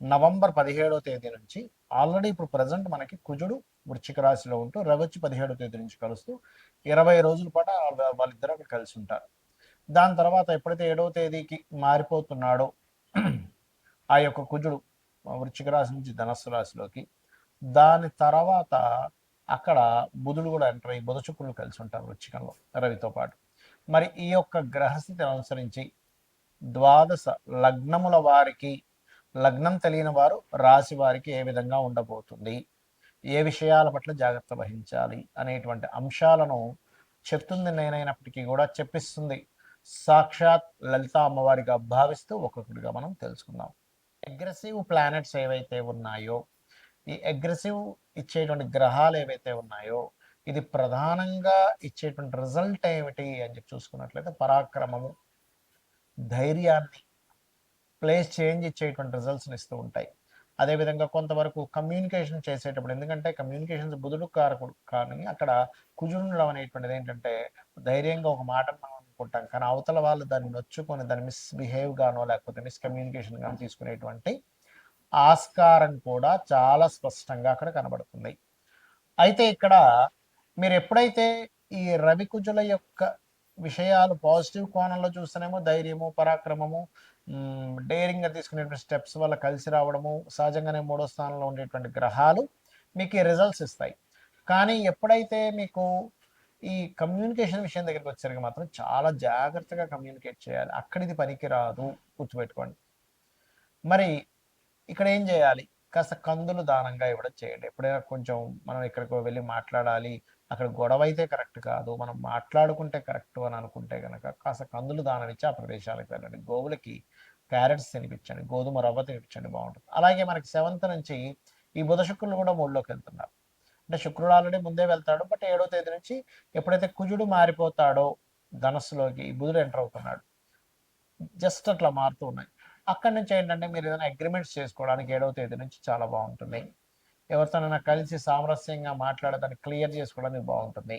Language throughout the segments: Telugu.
నవంబర్ పదిహేడో తేదీ నుంచి ఆల్రెడీ ఇప్పుడు ప్రజెంట్ మనకి కుజుడు వృశ్చిక రాశిలో ఉంటూ రవి వచ్చి పదిహేడో తేదీ నుంచి కలుస్తూ ఇరవై రోజుల పాటు వాళ్ళిద్దరూ అక్కడ కలిసి ఉంటారు. దాని తర్వాత ఎప్పుడైతే ఏడవ తేదీకి మారిపోతున్నాడో ఆ యొక్క కుజుడు వృశ్చిక రాశి నుంచి ధనస్సు రాశిలోకి దాని తర్వాత అక్కడ బుధుడు కూడా ఎంటర్ అయ్యి బుధ శుక్రులు కలిసి ఉంటారు వృశ్చికంలో రవితో పాటు. మరి ఈ యొక్క గ్రహస్థితిని అనుసరించి ద్వాదశ లగ్నముల వారికి లగ్నం తెలియని వారు రాశి వారికి ఏ విధంగా ఉండబోతుంది? ఏ విషయాల పట్ల జాగ్రత్త వహించాలి? అనేటువంటి అంశాలను చెప్తుంది నేనైనప్పటికీ కూడా చెప్పిస్తుంది. సాక్షాత్ లలిత అమ్మవారిగా భావిస్తూ ఒక్కొక్కటిగా మనం తెలుసుకుందాం. అగ్రెసివ్ ప్లానెట్స్ ఏవైతే ఉన్నాయో ఈ అగ్రెసివ్ ఇచ్చేటువంటి గ్రహాలు ఏవైతే ఉన్నాయో ఇది ప్రధానంగా ఇచ్చేటువంటి రిజల్ట్ ఏమిటి అని చెప్పి చూసుకున్నట్లయితే పరాక్రమము ధైర్యాన్ని ప్లేస్ చేంజ్ ఇచ్చేటువంటి రిజల్ట్స్ని ఇస్తూ ఉంటాయి. అదేవిధంగా కొంతవరకు కమ్యూనికేషన్ చేసేటప్పుడు ఎందుకంటే కమ్యూనికేషన్స్ బుధుడు కారకుడు కానీ అక్కడ కుజుండడం అనేటువంటిది ఏంటంటే ధైర్యంగా ఒక మాట మనం అనుకుంటాం. కానీ అవతల వాళ్ళు దాన్ని నొచ్చుకొని దాన్ని మిస్బిహేవ్ గానో లేకపోతే మిస్కమ్యూనికేషన్ గానో తీసుకునేటువంటి ఆస్కారం కూడా చాలా స్పష్టంగా అక్కడ కనబడుతుంది. అయితే ఇక్కడ మీరు ఎప్పుడైతే ఈ రవి కుజుల యొక్క విషయాలు పాజిటివ్ కోణంలో చూస్తేనేమో ధైర్యము పరాక్రమము డేరింగ్గా తీసుకునేటువంటి స్టెప్స్ వల్ల కలిసి రావడము సహజంగానే మూడో స్థానంలో ఉండేటువంటి గ్రహాలు మీకు ఈ రిజల్ట్స్ ఇస్తాయి. కానీ ఎప్పుడైతే మీకు ఈ కమ్యూనికేషన్ విషయం దగ్గరికి వచ్చేసరికి మాత్రం చాలా జాగ్రత్తగా కమ్యూనికేట్ చేయాలి. అక్కడిది పనికి రాదు గుర్తుపెట్టుకోండి. మరి ఇక్కడ ఏం చేయాలి? కాస్త కందులు దానంగా ఇవ్వడం చేయండి. ఎప్పుడైనా కొంచెం మనం ఇక్కడికి వెళ్ళి మాట్లాడాలి అక్కడ గొడవ అయితే కరెక్ట్ కాదు మనం మాట్లాడుకుంటే కరెక్ట్ అని అనుకుంటే కనుక కాస్త కందులు దానం ఇచ్చి ఆ ప్రదేశాలకు వెళ్ళండి. గోవులకి క్యారెట్స్ తినిపించండి గోధుమ రవ్వ తినిపించండి బాగుంటుంది. అలాగే మనకి సెవెంత్ నుంచి ఈ బుధ శుక్రులు కూడా మూడులోకి వెళ్తున్నారు. అంటే శుక్రుడు ఆల్రెడీ ముందే వెళ్తాడు బట్ ఏడో తేదీ నుంచి ఎప్పుడైతే కుజుడు మారిపోతాడో ధనస్సులోకి ఈ బుధుడు ఎంటర్ అవుతున్నాడు. జస్ట్ అట్లా మారుతూ ఉన్నాయి. అక్కడి నుంచి ఏంటంటే మీరు ఏదైనా అగ్రిమెంట్స్ చేసుకోవడానికి ఏడవ తేదీ నుంచి చాలా బాగుంటుంది. ఎవరితోనైనా కలిసి సామరస్యంగా మాట్లాడదాన్ని క్లియర్ చేసుకోవడానికి బాగుంటుంది.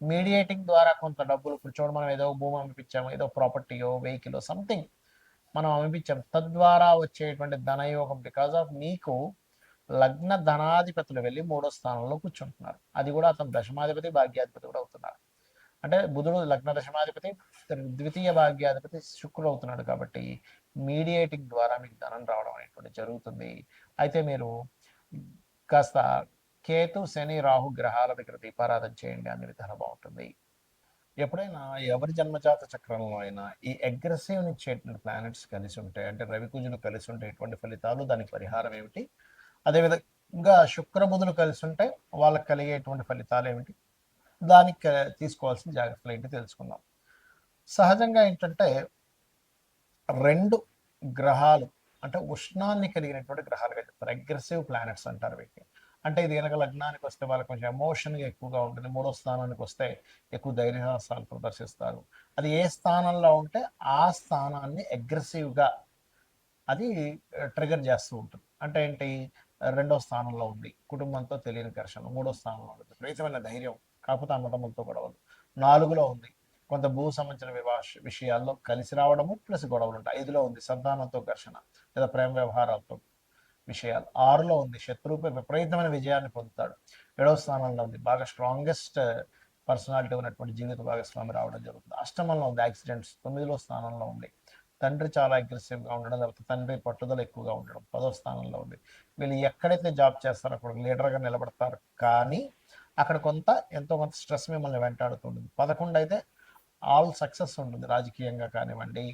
మీడియేటింగ్ ద్వారా కొంత డబ్బులు ఇప్పుడు చూడ మనం ఏదో భూమి అమ్మిపించాము ఏదో ప్రాపర్టీయో వెహికల్ సంథింగ్ మనం అమ్మిపించాం తద్వారా వచ్చేటువంటి ధనయోగం బికాజ్ ఆఫ్ మీకు లగ్న ధనాధిపతులు వెళ్ళి మూడో స్థానంలో కూర్చుంటున్నారు. అది కూడా అతను దశమాధిపతి భాగ్యాధిపతి కూడా అవుతుంది అంటే బుధుడు లగ్న దశమాధిపతి ద్వితీయ భాగ్యాధిపతి శుక్రుడు అవుతున్నాడు కాబట్టి మీడియేటింగ్ ద్వారా మీకు ధనం రావడం అనేటువంటి జరుగుతుంది. అయితే మీరు కాస్త కేతు శని రాహు గ్రహాల దగ్గర దీపారాధన చేయండి అన్ని విధాలు బాగుంటుంది. ఎప్పుడైనా ఎవరి జన్మజాత చక్రంలో అయినా ఈ అగ్రెసివ్ ఇచ్చేటువంటి ప్లానెట్స్ కలిసి ఉంటాయి అంటే రవికుజులు కలిసి ఉంటే ఎటువంటి ఫలితాలు దానికి పరిహారం ఏమిటి? అదేవిధంగా శుక్రబుధులు కలిసి ఉంటే వాళ్ళకి కలిగేటువంటి ఫలితాలు ఏమిటి? దానికి తీసుకోవాల్సిన జాగ్రత్తలు ఏంటి తెలుసుకుందాం. సహజంగా ఏంటంటే రెండు గ్రహాలు అంటే ఉష్ణాన్ని కలిగినటువంటి గ్రహాలుగా చెప్తారు అగ్రెసివ్ ప్లానెట్స్ అంటారు వీటిని. అంటే ఇది కనుక లగ్నానికి వస్తే వాళ్ళకి కొంచెం ఎమోషన్గా ఎక్కువగా ఉంటుంది. మూడో స్థానానికి వస్తే ఎక్కువ ధైర్యసాహసాలు ప్రదర్శిస్తారు. అది ఏ స్థానంలో ఉంటే ఆ స్థానాన్ని అగ్రెసివ్గా అది ట్రిగర్ చేస్తూ ఉంటుంది. అంటే ఏంటి? రెండో స్థానంలో ఉంది. కుటుంబంతో తెలియని ఘర్షణ మూడో స్థానంలో ఉంది. విపరీతమైన ధైర్యం. కాకపోతే అన్నదమ్ములతో గొడవలు. నాలుగులో ఉంది. కొంత భూ సంబంధించిన వివాహ విషయాల్లో కలిసి రావడము ప్లస్ గొడవలు ఉంటాయి. ఐదులో ఉంది సంతానంతో ఘర్షణ లేదా ప్రేమ వ్యవహారాలతో విషయాలు. ఆరులో ఉంది శత్రువుపై విపరీతమైన విజయాన్ని పొందుతాడు. ఏడవ స్థానంలో ఉంది. బాగా స్ట్రాంగెస్ట్ పర్సనాలిటీ ఉన్నటువంటి జీవిత భాగస్వామి రావడం జరుగుతుంది. అష్టమంలో ఉంది యాక్సిడెంట్స్ తొమ్మిదిలో స్థానంలో ఉంది. తండ్రి చాలా అగ్రెసివ్గా ఉండడం లేకపోతే తండ్రి పట్టుదల ఎక్కువగా ఉండడం. పదో స్థానంలో ఉంది. వీళ్ళు ఎక్కడైతే జాబ్ చేస్తారో అక్కడ లీడర్గా నిలబడతారు. కానీ అక్కడ కొంత ఎంతో కొంత స్ట్రెస్ మిమ్మల్ని వెంటాడుతుంటుంది పదకొండు అయితే ఆల్ సక్సెస్ ఉంటుంది. రాజకీయంగా కానివ్వండి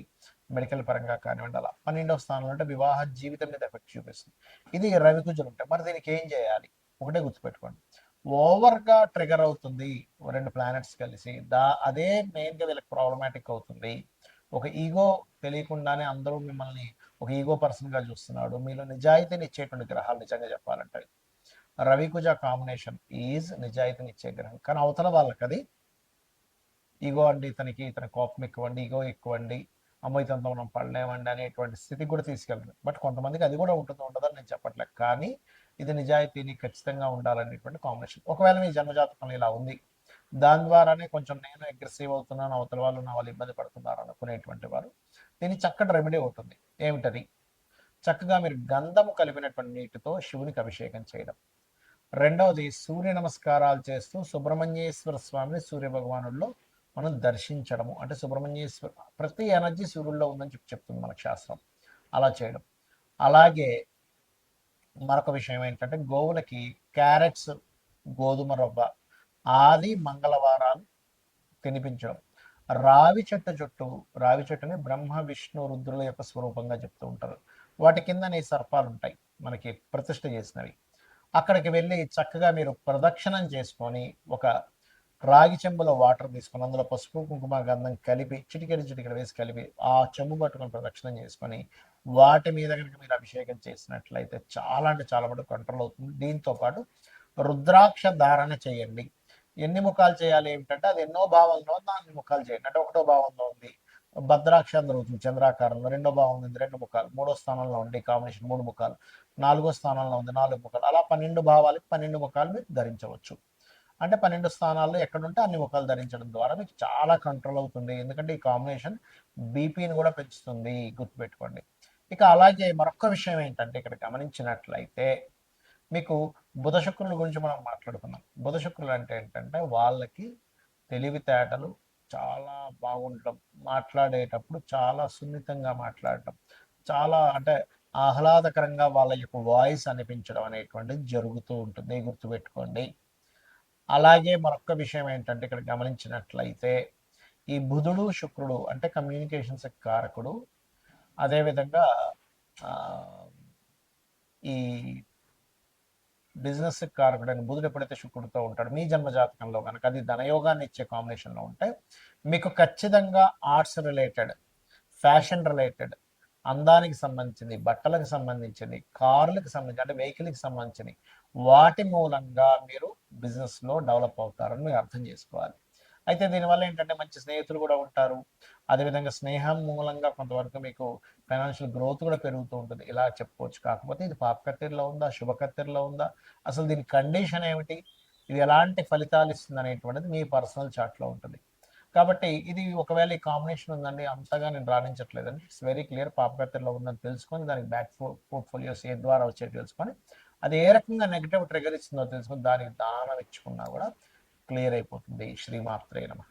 మెడికల్ పరంగా కానివ్వండి అలా పన్నెండవ స్థానంలో అంటే వివాహ జీవితం మీద ఎఫెక్ట్ చూపిస్తుంది. ఇది రవి కుజులు ఉంటాయి మరి దీనికి ఏం చేయాలి? ఒకటే గుర్తుపెట్టుకోండి. ఓవర్గా ట్రిగర్ అవుతుంది ఓ రెండు ప్లానెట్స్ కలిసి. దా అదే మెయిన్గా వీళ్ళకి ప్రాబ్లమాటిక్ అవుతుంది. ఒక ఈగో తెలియకుండానే అందరూ మిమ్మల్ని ఒక ఈగో పర్సన్గా చూస్తున్నాడు. మీలో నిజాయితీని ఇచ్చేటువంటి గ్రహాలు నిజంగా చెప్పాలంటే రవికుజ కాంబినేషన్ ఈజ్ నిజాయితీని ఇచ్చే గ్రహం. కానీ అవతల వాళ్ళకి అది ఈగో అండి ఇతనికి ఇతని కోపం ఎక్కువండి ఈగో ఎక్కువండి అమ్మో ఇతనితో మనం పడలేమండి అనేటువంటి స్థితికి కూడా తీసుకెళ్తుంది. బట్ కొంతమందికి అది కూడా ఉంటుంది ఉండదని నేను చెప్పట్లేదు. కానీ ఇది నిజాయితీని ఖచ్చితంగా ఉండాలనేటువంటి కాంబినేషన్. ఒకవేళ మీ జన్మజాతకంలో ఇలా ఉంది దాని ద్వారానే కొంచెం నేను అగ్రెసివ్ అవుతున్నాను అవతల వాళ్ళు నా వాళ్ళు ఇబ్బంది పడుతున్నారు అనుకునేటువంటి వారు దీని చక్కటి రెమెడీ అవుతుంది ఏమిటది? చక్కగా మీరు గంధము కలిపినటువంటి నీటితో శివునికి అభిషేకం చేయడం. రెండవది సూర్య నమస్కారాలు చేస్తూ సుబ్రహ్మణ్యేశ్వర స్వామిని సూర్య భగవానుల్లో మనం దర్శించడము. అంటే సుబ్రహ్మణ్యేశ్వర ప్రతి ఎనర్జీ సూర్యుల్లో ఉందని చెప్పి చెప్తుంది మనకు శాస్త్రం. అలా చేయడం. అలాగే మరొక విషయం ఏంటంటే గోవులకి క్యారెట్స్ గోధుమ రవ్వ ఆది మంగళవారాలు తినిపించడం. రావి చెట్టు చుట్టూ రావి చెట్టుని బ్రహ్మ విష్ణు రుద్రుల యొక్క స్వరూపంగా చెప్తూ ఉంటారు. వాటి కింద సర్పాలు ఉంటాయి మనకి ప్రతిష్ట చేసినవి. అక్కడికి వెళ్ళి చక్కగా మీరు ప్రదక్షిణం చేసుకొని ఒక రాగి చెంబులో వాటర్ తీసుకొని అందులో పసుపు కుంకుమ గంధం కలిపి చిటికెడు చిటికెడు వేసి కలిపి ఆ చెంబు పట్టుకొని ప్రదక్షిణం చేసుకొని వాటి మీద కనుక మీరు అభిషేకం చేసినట్లయితే చాలా అంటే చాలా మటుకు కంట్రోల్ అవుతుంది. దీంతో పాటు రుద్రాక్ష ధారణ చేయండి. ఎన్ని ముఖాలు చేయాలి ఏమిటంటే అది ఎన్నో భావంలో ఉంది అన్ని ముఖాలు చేయండి. అంటే ఒకటో భావంలో ఉంది. భద్రాక్ష దొరుకుతుంది చంద్రాకారంలో. రెండో భావం ఉంది రెండు ముఖాలు. మూడో స్థానంలో ఉండే కాంబినేషన్ మూడు ముఖాలు. నాలుగో స్థానంలో ఉంది నాలుగు ముఖాలు. అలా పన్నెండు భావాలకి పన్నెండు ముఖాలు మీరు ధరించవచ్చు. అంటే పన్నెండు స్థానాల్లో ఎక్కడుంటే అన్ని ముఖాలు ధరించడం ద్వారా మీకు చాలా కంట్రోల్ అవుతుంది. ఎందుకంటే ఈ కాంబినేషన్ బీపీని కూడా పెంచుతుంది. గుర్తుపెట్టుకోండి. ఇక అలాగే మరొక విషయం ఏంటంటే ఇక్కడ గమనించినట్లయితే మీకు బుధ శుక్రుల గురించి మనం మాట్లాడుకున్నాం. బుధ శుక్రులు అంటే ఏంటంటే వాళ్ళకి తెలివితేటలు చాలా బాగుండటం మాట్లాడేటప్పుడు చాలా సున్నితంగా మాట్లాడటం చాలా అంటే ఆహ్లాదకరంగా వాళ్ళ యొక్క వాయిస్ అనిపించడం అనేటువంటిది జరుగుతూ ఉంటుంది. గుర్తుపెట్టుకోండి. అలాగే మరొక విషయం ఏంటంటే ఇక్కడ గమనించినట్లయితే ఈ బుధుడు శుక్రుడు అంటే కమ్యూనికేషన్స్ కారకుడు అదేవిధంగా ఈ బిజినెస్ కారకుడైన బుధుడు ఎప్పుడైతే శుక్రుడితో ఉంటాడు మీ జన్మ జాతకంలో కనుక అది ధనయోగాన్ని ఇచ్చే కాంబినేషన్లో ఉంటే మీకు ఖచ్చితంగా ఆర్ట్స్ రిలేటెడ్ ఫ్యాషన్ రిలేటెడ్ అందానికి సంబంధించింది బట్టలకు సంబంధించింది కార్లకు సంబంధించి అంటే వెహికల్కి సంబంధించింది వాటి మూలంగా మీరు బిజినెస్లో డెవలప్ అవుతారని మీరు అర్థం చేసుకోవాలి. అయితే దీనివల్ల ఏంటంటే మంచి స్నేహితులు కూడా ఉంటారు. అదేవిధంగా స్నేహం మూలంగా కొంతవరకు మీకు ఫైనాన్షియల్ గ్రోత్ కూడా పెరుగుతూ ఉంటుంది. ఇలా చెప్పుకోవచ్చు కాకపోతే ఇది పాపకత్తెరలో ఉందా? శుభకత్తెరలో ఉందా? అసలు దీని కండిషన్ ఏమిటి? ఇది ఎలాంటి ఫలితాలు ఇస్తుంది అనేటువంటిది మీ పర్సనల్ చార్ట్లో ఉంటుంది. కాబట్టి ఇది ఒకవేళ ఈ కాంబినేషన్ ఉందండి అంతగా నేను రాణించట్లేదండి. ఇట్స్ వెరీ క్లియర్ పాపకత్తెరలో ఉందని తెలుసుకొని దానికి బ్యాక్ పోర్ట్ఫోలియోస్ ఏ ద్వారా వచ్చే తెలుసుకొని అది ఏ రకంగా నెగిటివ్ ట్రిగర్ ఇస్తుందో తెలుసుకొని దానికి దానం ఇచ్చుకున్నా కూడా క్లియర్ అయిపోతుంది. శ్రీమాత్రే నమ.